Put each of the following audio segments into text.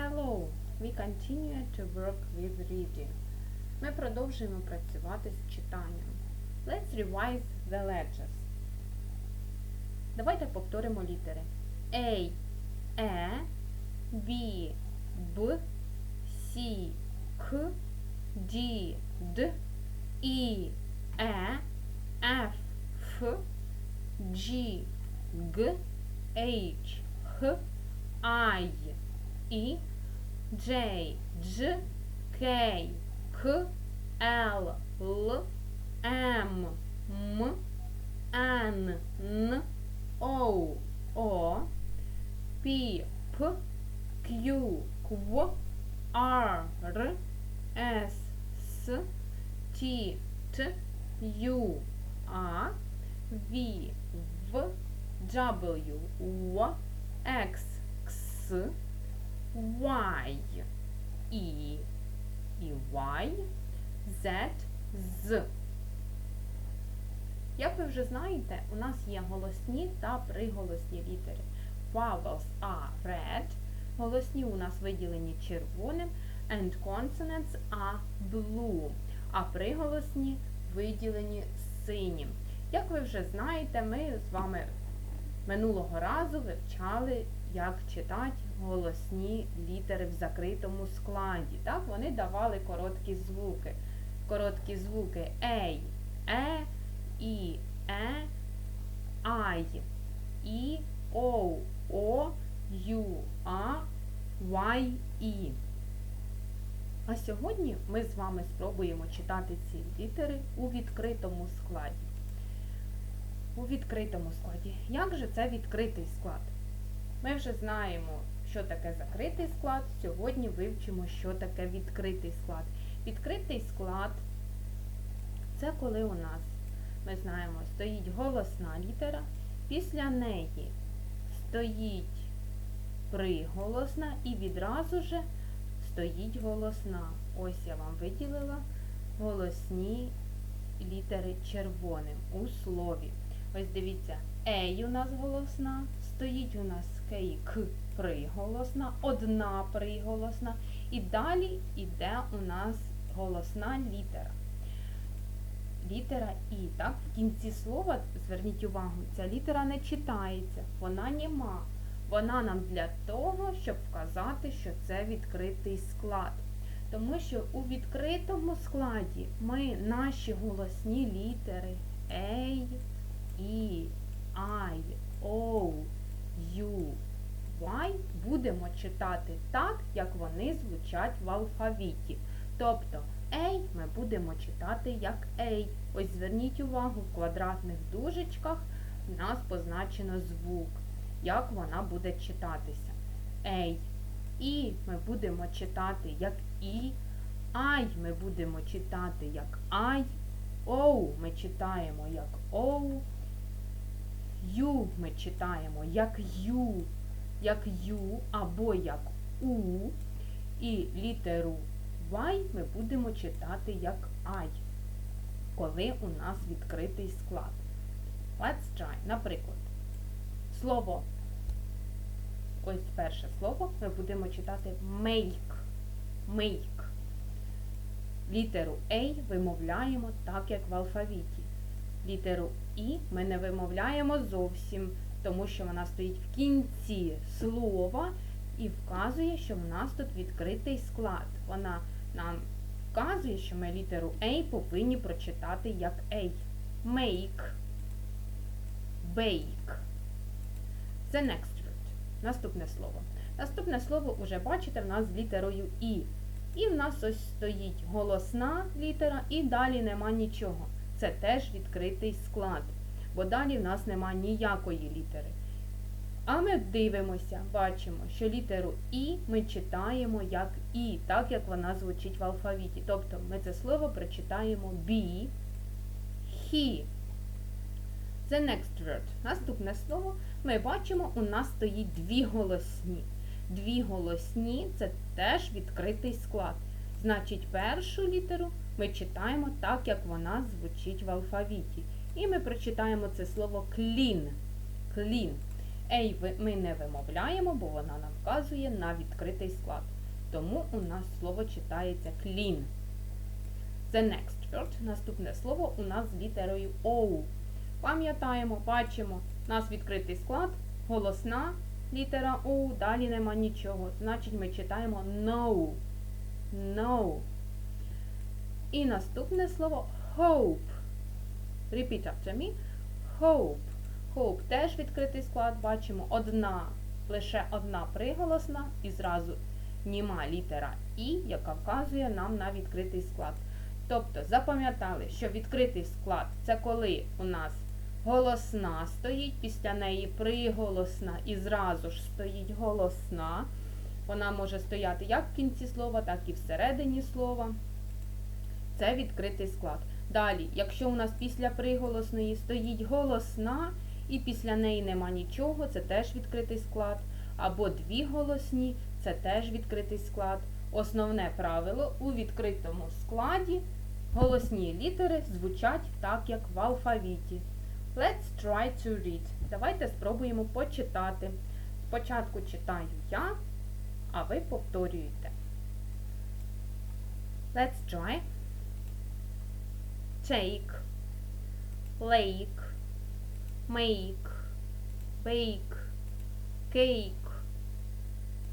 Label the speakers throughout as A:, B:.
A: Hello! We continue to work with reading. Ми продовжуємо працювати з читанням. Let's revise the letters. Давайте повторимо літери. A, E, B, B, C, K, D, D, E, E, F, F, G, G, H, H, I, E, J, J, K, K, L, L, M, M, N, N, O, O, P, P, Q, Q, R, R, S, S, T, T, U, A, V, В, W, W, X, X, Y, І, і Y, Z, Z. Як ви вже знаєте, у нас є голосні та приголосні літери. Vowels are red, голосні у нас виділені червоним, and consonants are blue, а приголосні виділені синім. Як ви вже знаєте, ми з вами минулого разу вивчали, як читати голосні літери в закритому складі. Так, вони давали короткі звуки. Короткі звуки ей, е, і, е, ай, і, оу, о, ю, а, вай, і. А сьогодні ми з вами спробуємо читати ці літери у відкритому складі. У відкритому складі. Як же це відкритий склад? Ми вже знаємо, що таке закритий склад. Сьогодні вивчимо, що таке відкритий склад. Відкритий склад це коли у нас, ми знаємо, стоїть голосна літера, після неї стоїть приголосна і відразу же стоїть голосна. Ось я вам виділила голосні літери червоним у слові. Ось дивіться, ей у нас голосна, стоїть у нас кей к приголосна, одна приголосна, і далі йде у нас голосна літера. Літера І. Так, в кінці слова, зверніть увагу, ця літера не читається, вона нема. Вона нам для того, щоб вказати, що це відкритий склад. Тому що у відкритому складі ми наші голосні літери Ей, І, Ай, Оу, Y будемо читати так, як вони звучать в алфавіті. Тобто Ей ми будемо читати як Ей. Ось зверніть увагу, в квадратних дужечках в нас позначено звук, як вона буде читатися. Ей. І ми будемо читати як І. Ай ми будемо читати як Ай. Оу ми читаємо як Оу. Ю ми читаємо як Ю, як Ю або як У. І літеру Y ми будемо читати як I, коли у нас відкритий склад. Let's try. Наприклад, слово, ось перше слово ми будемо читати make. Make. Літеру A вимовляємо так, як в алфавіті. Літеру І ми не вимовляємо зовсім, тому що вона стоїть в кінці слова і вказує, що в нас тут відкритий склад. Вона нам вказує, що ми літеру A повинні прочитати як A. Make. Bake. The next word. Наступне слово. Наступне слово, уже бачите, в нас з літерою І. І в нас ось стоїть голосна літера, і далі нема нічого. Це теж відкритий склад, бо далі в нас нема ніякої літери. А ми дивимося, бачимо, що літеру І ми читаємо як І, так як вона звучить в алфавіті. Тобто ми це слово прочитаємо be, he. The next word. Наступне слово ми бачимо, у нас стоїть дві голосні. Дві голосні це теж відкритий склад. Значить, першу літеру ми читаємо так, як вона звучить в алфавіті. І ми прочитаємо це слово clean. Clean. Ей ми не вимовляємо, бо вона нам вказує на відкритий склад. Тому у нас слово читається clean. The next word, наступне слово у нас з літерою O. Пам'ятаємо, бачимо, у нас відкритий склад, голосна літера O, далі нема нічого. Значить, ми читаємо no. No. І наступне слово hope. Repeat after me. Hope. Hope теж відкритий склад. Бачимо одна, лише одна приголосна і зразу німа літера І, яка вказує нам на відкритий склад. Тобто запам'ятали, що відкритий склад це коли у нас голосна стоїть, після неї приголосна і зразу ж стоїть голосна. Вона може стояти як в кінці слова, так і всередині слова. Це відкритий склад. Далі, якщо у нас після приголосної стоїть голосна, і після неї нема нічого, це теж відкритий склад. Або дві голосні, це теж відкритий склад. Основне правило у відкритому складі голосні літери звучать так, як в алфавіті. Let's try to read. Давайте спробуємо почитати. Спочатку читаю я, а ви повторюєте. Let's try. Take, lake, make, bake, cake,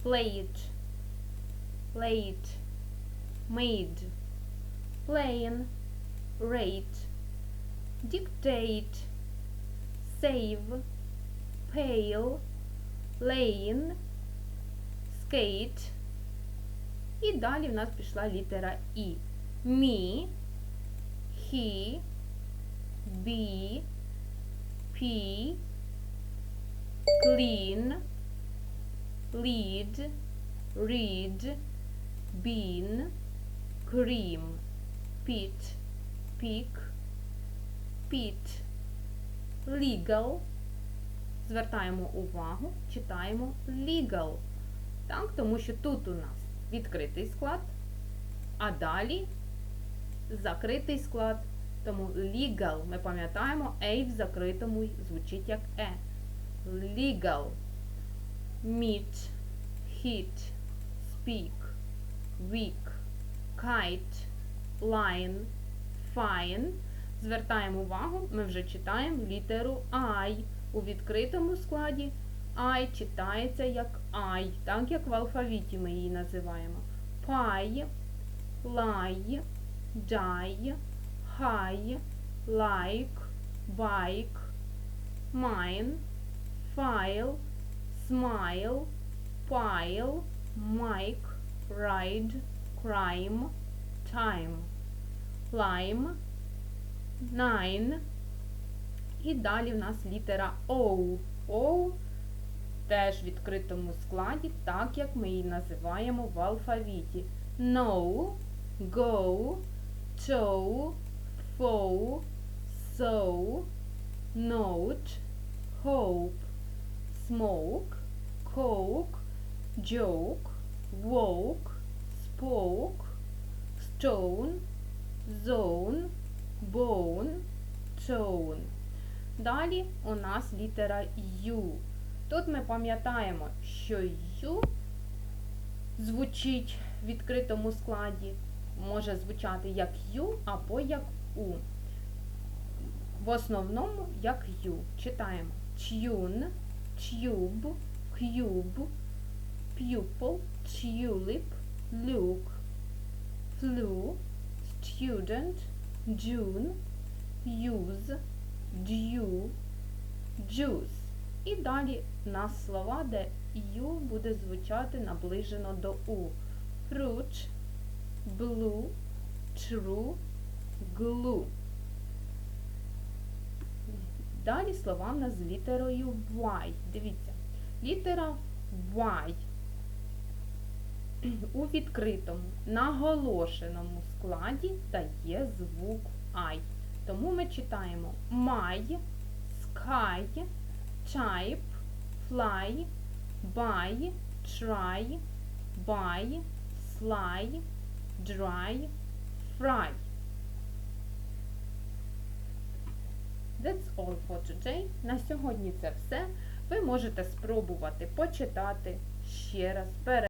A: plate, late, made, plane, rate, dictate, save, pale, lane, skate. І далі в нас пішла літера І. Me, he, be, pee, clean, lead, read, bean, cream, pit, pick, pit, legal. Звертаємо увагу, читаємо legal. Так, тому що тут у нас відкритий склад, а далі закритий склад. Тому legal, ми пам'ятаємо, A в закритому звучить як E. Legal. Meet, hit, speak, weak, kite, line, fine. Звертаємо увагу, ми вже читаємо літеру I. У відкритому складі I читається як I, так як в алфавіті ми її називаємо. Pie, lie, die, high, like, bike, mine, file, smile, pile, mic, ride, crime, time, lime, nine. І далі в нас літера O. O теж в відкритому складі, так як ми її називаємо в алфавіті. No, go, toe, foe, so, note, hope, smoke, coke, joke, woke, spoke, stone, zone, bone, tone. Далі у нас літера Ю. Тут ми пам'ятаємо, що Ю звучить в відкритому складі, може звучати як Ю або як У. В основному як Ю. Читаємо tune, tube, cube, pupil, tulip, look, flu, student, June, use, due, juice. І далі у нас слова, де ю буде звучати наближено до у. Fruit, blue, true, glue. Далі слова в нас з літерою Y. Дивіться, літера Y у відкритому, наголошеному складі дає звук I. Тому ми читаємо my, sky, type, fly, buy, try, buy, sly, dry, fry. That's all for today. На сьогодні це все. Ви можете спробувати почитати ще раз,